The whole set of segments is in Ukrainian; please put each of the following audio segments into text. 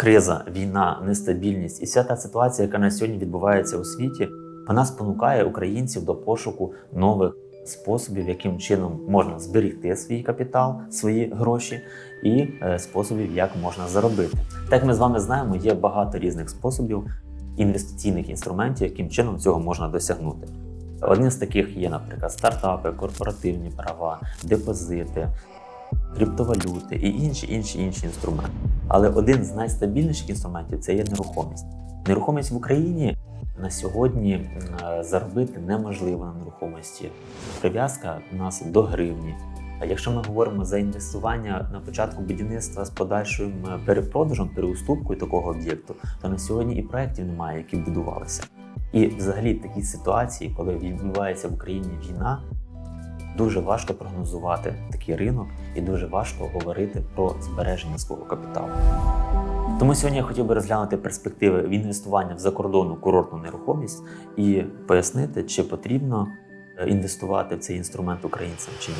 криза, війна, нестабільність і вся та ситуація, яка на сьогодні відбувається у світі, вона спонукає українців до пошуку нових способів, яким чином можна зберегти свій капітал, свої гроші, і е, способів, як можна заробити. Так ми з вами знаємо, є багато різних способів інвестиційних інструментів, яким чином цього можна досягнути. Одним з таких є, наприклад, стартапи, корпоративні права, депозити, криптовалюти і інші інші інші інструменти. Але один з найстабільніших інструментів це є нерухомість. Нерухомість в Україні на сьогодні заробити неможливо на нерухомості. Прив'язка у нас до гривні. Якщо ми говоримо за інвестування на початку будівництва з подальшим е, перепродажем, переуступкою такого об'єкту, то на сьогодні і проєктів немає, які будувалися. І взагалі в такій ситуації, коли відбувається в Україні війна, дуже важко прогнозувати такий ринок і дуже важко говорити про збереження свого капіталу. Тому сьогодні я хотів би розглянути перспективи в інвестування в закордонну курортну нерухомість і пояснити, чи потрібно е, інвестувати в цей інструмент українцям чи ні.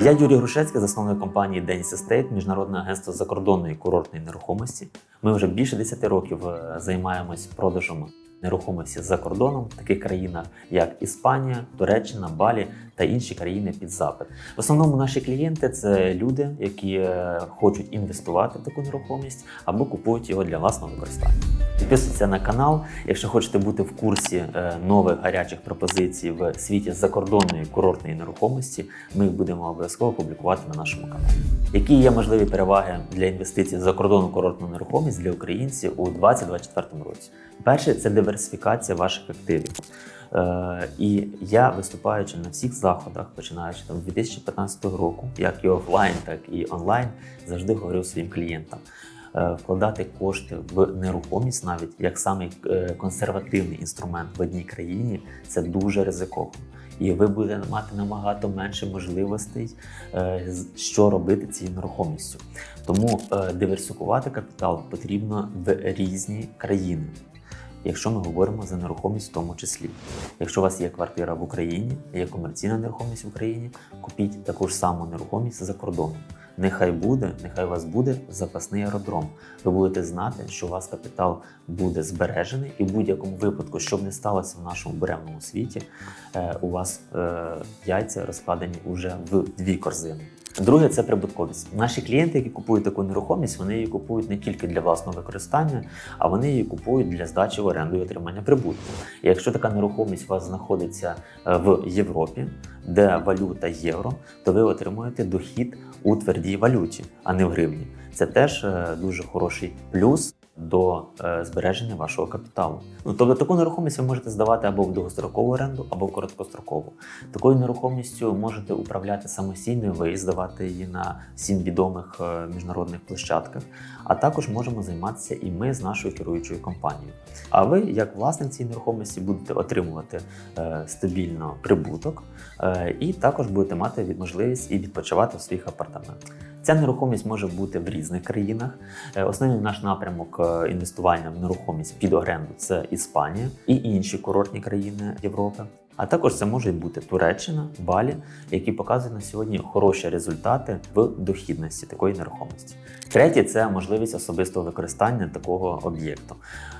Я Юрій Грушецький, засновник компанії Denis Estate, міжнародне агентство закордонної курортної нерухомості. Ми вже більше 10 років е, займаємось продажем нерухомості за кордоном в таких країнах, як Іспанія, Туреччина, Балі та інші країни під запит. В основному наші клієнти це люди, які е, хочуть інвестувати в таку нерухомість або купують його для власного використання. Підписуйтесь на канал, якщо хочете бути в курсі е, нових гарячих пропозицій в світі закордонної курортної нерухомості. Ми їх будемо обов'язково публікувати на нашому каналі. Які є можливі переваги для інвестицій в закордонну курортну нерухомість для українців у 2024 році? Перше це диверсифікація ваших активів. Е, і я виступаючи на всіх заходах, починаючи там 2015 року, як і офлайн, так і онлайн, завжди говорив своїм клієнтам. Е, Вкладати кошти в нерухомість, навіть як самий е, консервативний інструмент в одній країні, це дуже ризиковано. І ви будете мати набагато менше можливостей, е, що робити цією нерухомістю. Тому диверсифікувати капітал потрібно в різні країни якщо ми говоримо за нерухомість в тому числі. Якщо у вас є квартира в Україні, є комерційна нерухомість в Україні, купіть таку ж саму нерухомість за кордоном. Нехай буде, нехай у вас буде запасний аеродром. Ви будете знати, що у вас капітал буде збережений, і в будь-якому випадку, що б не сталося в нашому беремному світі, е, у вас е, яйця розкладені вже в дві корзини. Друге це прибутковість. Наші клієнти, які купують таку нерухомість, вони її купують не тільки для власного використання, а вони її купують для здачі в оренду і отримання прибутку. І якщо така нерухомість у вас знаходиться е, в Європі, де валюта євро, то ви отримуєте дохід у твердій валюті, а не в гривні. Це теж е, дуже хороший плюс до е, збереження вашого капіталу. Ну тобто таку нерухомість ви можете здавати або в довгострокову оренду, або в короткострокову. Такою нерухомістю можете управляти самостійно, ви здавати її на всім відомих е, міжнародних площадках. А також можемо займатися і ми з нашою керуючою компанією. А ви, як власник цієї нерухомості, будете отримувати е, стабільно прибуток і також будете мати можливість і відпочивати в своїх апартаментах. Ця нерухомість може бути в різних країнах. Е, Основний наш напрямок е, інвестування в нерухомість під оренду це Іспанія і інші курортні країни Європи. А також це можуть бути Туреччина, Балі, які показують на сьогодні хороші результати в дохідності такої нерухомості. Третє це можливість особистого використання такого об'єкту.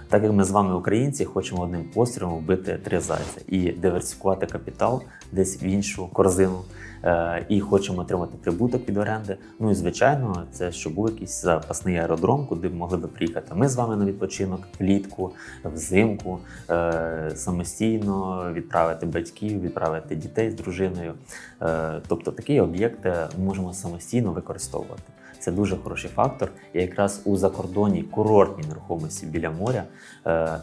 Так як ми з вами, українці, хочемо одним пострілом вбити три зайця і диверсифікувати капітал десь в іншу корзину, е, і хочемо отримати прибуток від оренди. Ну і звичайно, це щоб був якийсь запасний аеродром, куди б могли би приїхати ми з вами на відпочинок влітку, взимку, е, самостійно відправити батьків, відправити дітей з дружиною. Е, Тобто такий об'єкт можемо самостійно використовувати. Це дуже хороший фактор. І якраз у закордонній курортній нерухомості біля моря е,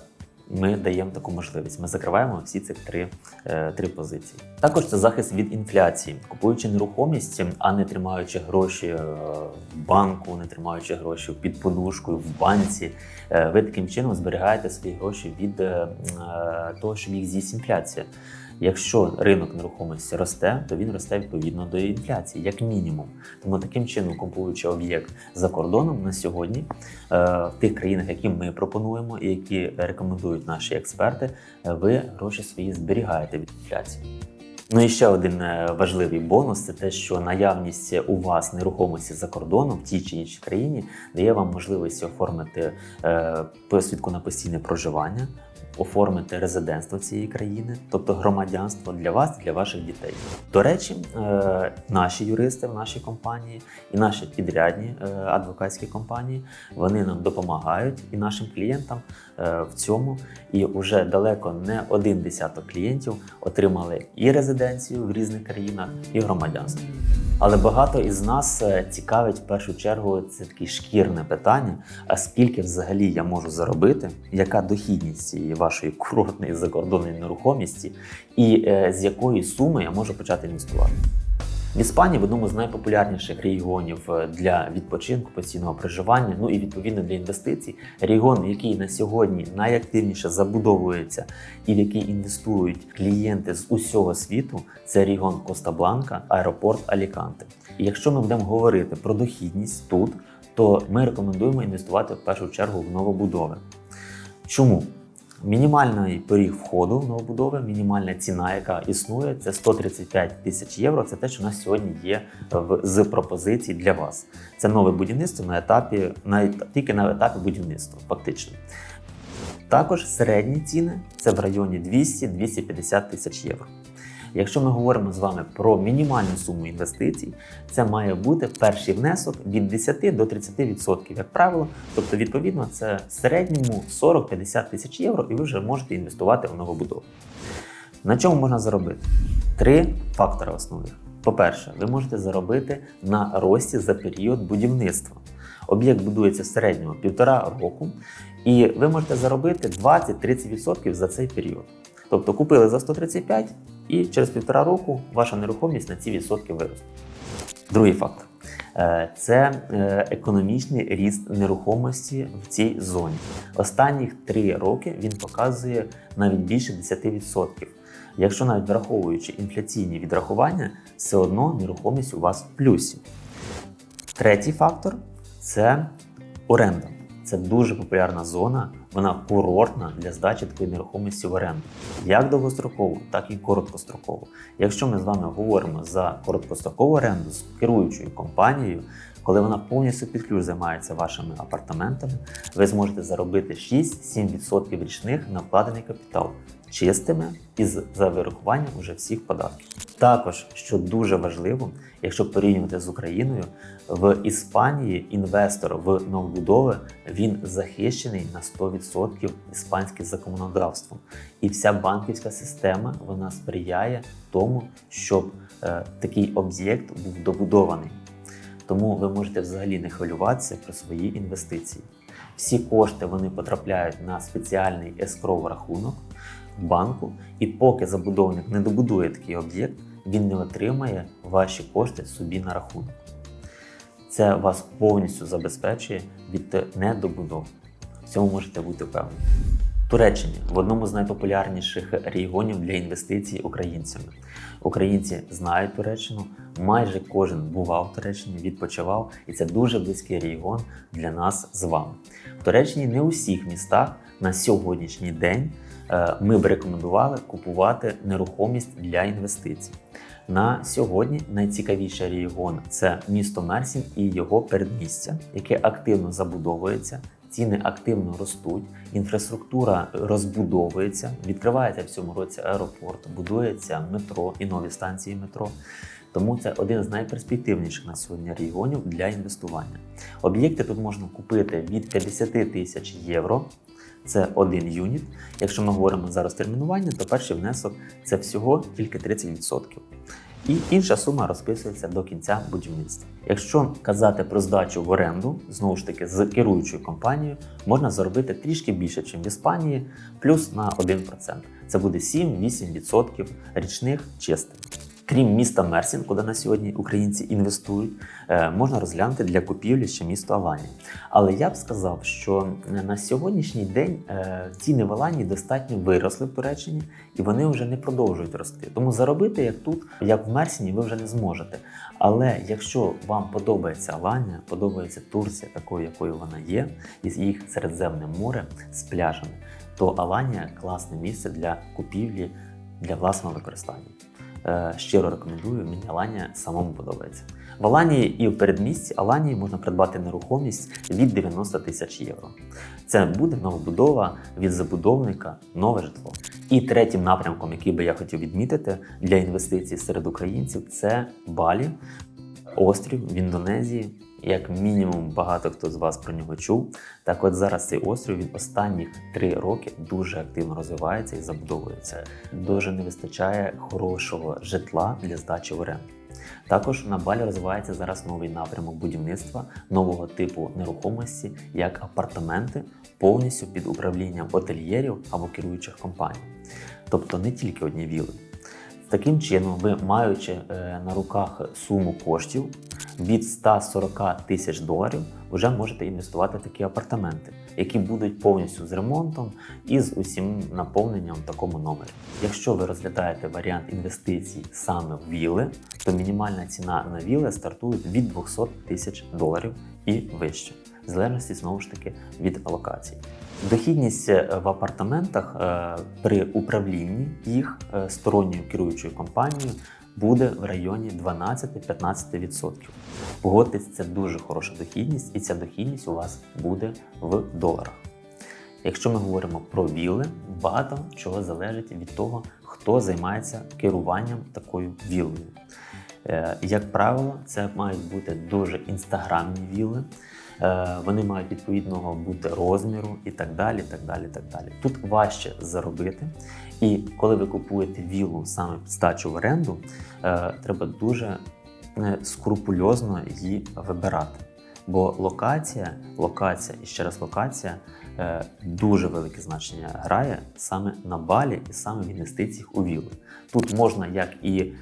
ми даємо таку можливість. Ми закриваємо всі ці три, е, три позиції. Також це захист від інфляції, купуючи нерухомість, а не тримаючи гроші е, в банку, не тримаючи гроші під подушкою в банці. Ви таким чином зберігаєте свої гроші від того, що їх з'їсть інфляція. Якщо ринок нерухомості росте, то він росте відповідно до інфляції, як мінімум. Тому таким чином, купуючи об'єкт за кордоном на сьогодні, е, в тих країнах, які ми пропонуємо і які рекомендують наші експерти, е, ви гроші свої зберігаєте від інфляції. Ну і ще один е, важливий бонус це те, що наявність у вас нерухомості за кордоном в тій чи іншій країні дає вам можливість оформити посвідку на постійне проживання, оформити резидентство цієї країни, тобто громадянство для вас, для ваших дітей. До речі, е, наші юристи в нашій компанії і наші підрядні е, адвокатські компанії вони нам допомагають і нашим клієнтам е, в цьому. І вже далеко не один десяток клієнтів отримали і резиденцію в різних країнах, і громадянство. Але багато із нас е, цікавить в першу чергу це таке шкірне питання: а скільки взагалі я можу заробити, яка дохідність цієї вашої курортної закордонної нерухомості, і е, з якої суми я можу почати інвестувати? В Іспанії в одному з найпопулярніших регіонів е, для відпочинку, постійного проживання, ну і відповідно для інвестицій. Регіон, який на сьогодні найактивніше забудовується і в який інвестують клієнти з усього світу, це регіон Коста-Бланка, аеропорт Аліканте. І якщо ми будемо говорити про дохідність тут, то ми рекомендуємо інвестувати в першу чергу в новобудови. Чому? Мінімальний поріг входу новобудови, мінімальна ціна, яка існує, це 135 тисяч євро. Це те, що у нас сьогодні є в з пропозицій для вас. Це нове будівництво на етапі, на тільки на етапі будівництва, фактично. Також середні ціни це в районі 200-250 тисяч євро. Якщо ми говоримо з вами про мінімальну суму інвестицій, це має бути перший внесок від 10 до 30%, як правило. Тобто, відповідно, це в середньому 40-50 тисяч євро, і ви вже можете інвестувати в новобудову. На чому можна заробити? Три фактори основних. По-перше, ви можете заробити на рості за період будівництва. Об'єкт будується в середньому півтора року, і ви можете заробити 20-30% за цей період. Тобто купили за 135 і через півтора року ваша нерухомість на ці відсотки виросте. Другий фактор е, це е, економічний ріст нерухомості в цій зоні. Останніх три роки він показує навіть більше 10%. Якщо навіть враховуючи інфляційні відрахування, все одно нерухомість у вас в плюсі. Третій фактор це оренда. Це дуже популярна зона, вона курортна для здачі такої нерухомості в оренду, як довгострокову, так і короткострокову. Якщо ми з вами говоримо за короткострокову оренду з керуючою компанією, коли вона повністю під ключ займається вашими апартаментами, ви зможете заробити 6-7% річних на вкладений капітал чистими і за вирахуванням уже всіх податків. Також, що дуже важливо, якщо порівнювати з Україною, в Іспанії інвестор в новобудови він захищений на 100% іспанським законодавством. І вся банківська система вона сприяє тому, щоб е, такий об'єкт був добудований. Тому ви можете взагалі не хвилюватися про свої інвестиції. Всі кошти вони потрапляють на спеціальний ескроу рахунок банку, і поки забудовник не добудує такий об'єкт, він не отримає ваші кошти собі на рахунок. Це вас повністю забезпечує від недобудов. В цьому можете бути впевнені. Туреччині в одному з найпопулярніших регіонів для інвестицій українцями. Українці знають Туреччину, майже кожен бував в Туреччині, відпочивав, і це дуже близький регіон для нас з вами. В Туреччині не у всіх містах на сьогоднішній день ми б рекомендували купувати нерухомість для інвестицій. На сьогодні найцікавіший регіон це місто Мерсін і його передмістя, яке активно забудовується. Ціни активно ростуть, інфраструктура розбудовується, відкривається в цьому році аеропорт, будується метро і нові станції метро. Тому це один з найперспективніших на сьогодні регіонів для інвестування. Об'єкти тут можна купити від 50 тисяч євро. Це один юніт. Якщо ми говоримо за розтермінування, то перший внесок це всього тільки 30%. І інша сума розписується до кінця будівництва. Якщо казати про здачу в оренду, знову ж таки з керуючою компанією, можна заробити трішки більше, ніж в Іспанії, плюс на 1%. Це буде 7-8% річних чистих. Крім міста Мерсін, куди на сьогодні українці інвестують, е, можна розглянути для купівлі ще місто Аланія. Але я б сказав, що на сьогоднішній день е, ціни в Аланії достатньо виросли в Туреччині і вони вже не продовжують рости. Тому заробити як тут, як в Мерсіні, ви вже не зможете. Але якщо вам подобається Аланія, подобається Турція, такою, якою вона є, і їх Середземне море з пляжами, то Аланія класне місце для купівлі для власного використання. Е, щиро рекомендую, мені Аланія самому подобається. В Аланії і в передмісті Аланії можна придбати нерухомість від 90 тисяч євро. Це буде новобудова від забудовника, нове житло. І третім напрямком, який би я хотів відмітити для інвестицій серед українців, це Балі, острів в Індонезії. Як мінімум, багато хто з вас про нього чув. Так, от зараз цей острів він останні три роки дуже активно розвивається і забудовується. Дуже не вистачає хорошого житла для здачі в оренду. Також на Балі розвивається зараз новий напрямок будівництва нового типу нерухомості, як апартаменти, повністю під управлінням отельєрів або керуючих компаній. Тобто не тільки одні віли. Таким чином, ви, маючи е, на руках суму коштів від 140 тисяч доларів, вже можете інвестувати в такі апартаменти, які будуть повністю з ремонтом і з усім наповненням в такому номері. Якщо ви розглядаєте варіант інвестицій саме в віли, то мінімальна ціна на віли стартує від 200 тисяч доларів і вище, в залежності знову ж таки від алокації. Дохідність е, в апартаментах е, при управлінні їх е, сторонньою керуючою компанією буде в районі 12-15%. Погодьтесь, це дуже хороша дохідність, і ця дохідність у вас буде в доларах. Якщо ми говоримо про вілли, багато чого залежить від того, хто займається керуванням такою віллою. Як правило, це мають бути дуже інстаграмні вілли. Е, вони мають відповідного бути розміру і так далі. так далі, так далі. Тут важче заробити. І коли ви купуєте віллу саме під стачу в оренду, е, треба дуже е, скрупульозно її вибирати. Бо локація, локація і ще раз локація дуже велике значення грає саме на балі і саме в інвестиціях у вілли. Тут можна як і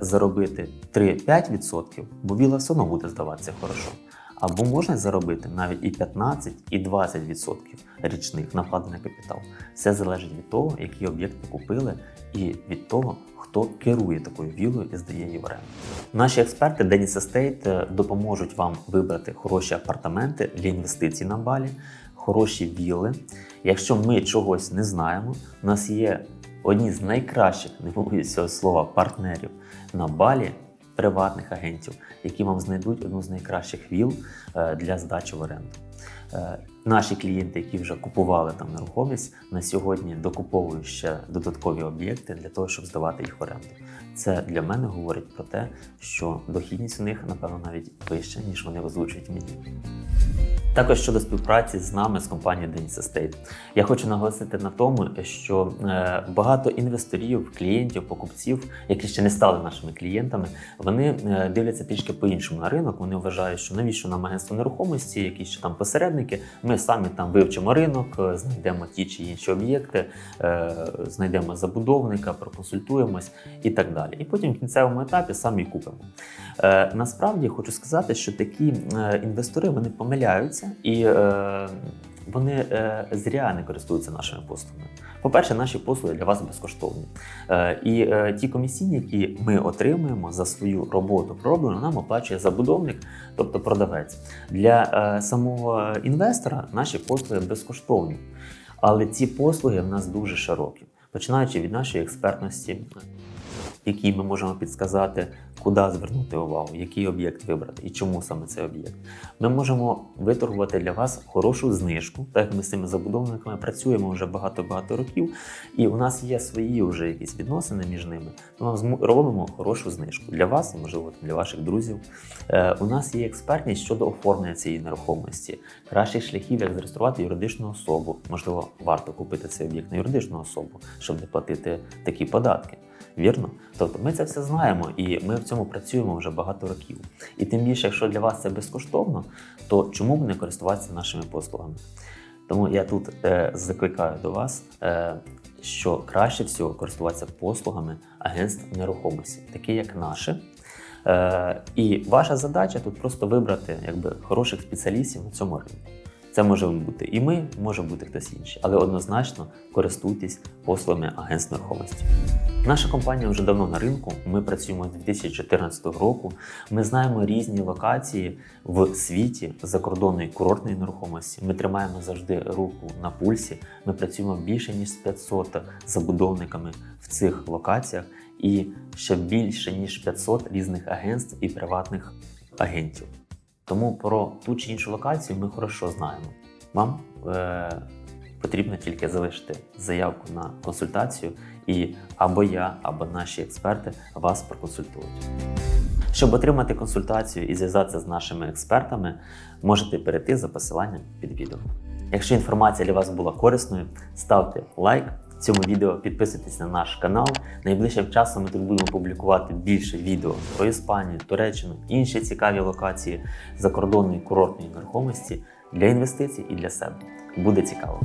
заробити 3-5%, бо віла все одно буде здаватися хорошо. Або можна заробити навіть і 15, і 20% річних на вкладений капітал. Все залежить від того, який об'єкт ви купили, і від того, хто керує такою вілою і здає її в оренду. Наші експерти Деніс Estate допоможуть вам вибрати хороші апартаменти для інвестицій на балі, хороші віли. Якщо ми чогось не знаємо, у нас є одні з найкращих, не побоюсь цього слова, партнерів на балі приватних агентів, які вам знайдуть одну з найкращих віл е, для здачі в оренду. Е, наші клієнти, які вже купували там нерухомість, на сьогодні докуповують ще додаткові об'єкти для того, щоб здавати їх в оренду. Це для мене говорить про те, що дохідність у них, напевно, навіть вища, ніж вони озвучують мені. Також щодо співпраці з нами з компанією Denis Estate. Я хочу наголосити на тому, що е, багато інвесторів, клієнтів, покупців, які ще не стали нашими клієнтами, вони е, дивляться трішки по-іншому на ринок. Вони вважають, що навіщо нам агентство нерухомості, якісь ще там посередники. Ми самі там вивчимо ринок, е, знайдемо ті чи інші об'єкти, знайдемо забудовника, проконсультуємось і так далі. І потім в кінцевому етапі самі купимо. Насправді хочу сказати, що такі інвестори вони помиляються користуються, і е, вони е, зря не користуються нашими послугами. По-перше, наші послуги для вас безкоштовні. Е, і е, ті комісійні, які ми отримуємо за свою роботу пророблену, нам оплачує забудовник, тобто продавець. Для е, самого інвестора наші послуги безкоштовні. Але ці послуги в нас дуже широкі, починаючи від нашої експертності який ми можемо підсказати, куди звернути увагу, який об'єкт вибрати і чому саме цей об'єкт. Ми можемо виторгувати для вас хорошу знижку, так як ми з цими забудовниками працюємо вже багато-багато років, і у нас є свої вже якісь відносини між ними. Ми робимо хорошу знижку для вас і, можливо, для ваших друзів. Е, у нас є експертність щодо оформлення цієї нерухомості, кращих шляхів, як зареєструвати юридичну особу. Можливо, варто купити цей об'єкт на юридичну особу, щоб не платити такі податки. Вірно? Тобто ми це все знаємо і ми в цьому працюємо вже багато років. І тим більше, якщо для вас це безкоштовно, то чому б не користуватися нашими послугами? Тому я тут е, закликаю до вас, е, що краще всього користуватися послугами агентств нерухомості, такі як наше. Е, І ваша задача тут просто вибрати якби, хороших спеціалістів на цьому ринку. Це може бути і ми, може бути хтось інший, але однозначно користуйтесь послугами агентств нерухомості. Наша компанія вже давно на ринку. Ми працюємо з 2014 року. Ми знаємо різні локації в світі закордонної курортної нерухомості. Ми тримаємо завжди руку на пульсі. Ми працюємо більше ніж з 500 забудовниками в цих локаціях. і ще більше ніж 500 різних агентств і приватних агентів. Тому про ту чи іншу локацію ми хорошо знаємо. Вам е, потрібно тільки залишити заявку на консультацію, і або я, або наші експерти вас проконсультують. Щоб отримати консультацію і зв'язатися з нашими експертами, можете перейти за посиланням під відео. Якщо інформація для вас була корисною, ставте лайк цьому відео, підписуйтесь на наш канал. Найближчим часом ми тут будемо публікувати більше відео про Іспанію, Туреччину, інші цікаві локації закордонної курортної нерухомості для інвестицій і для себе. Буде цікаво.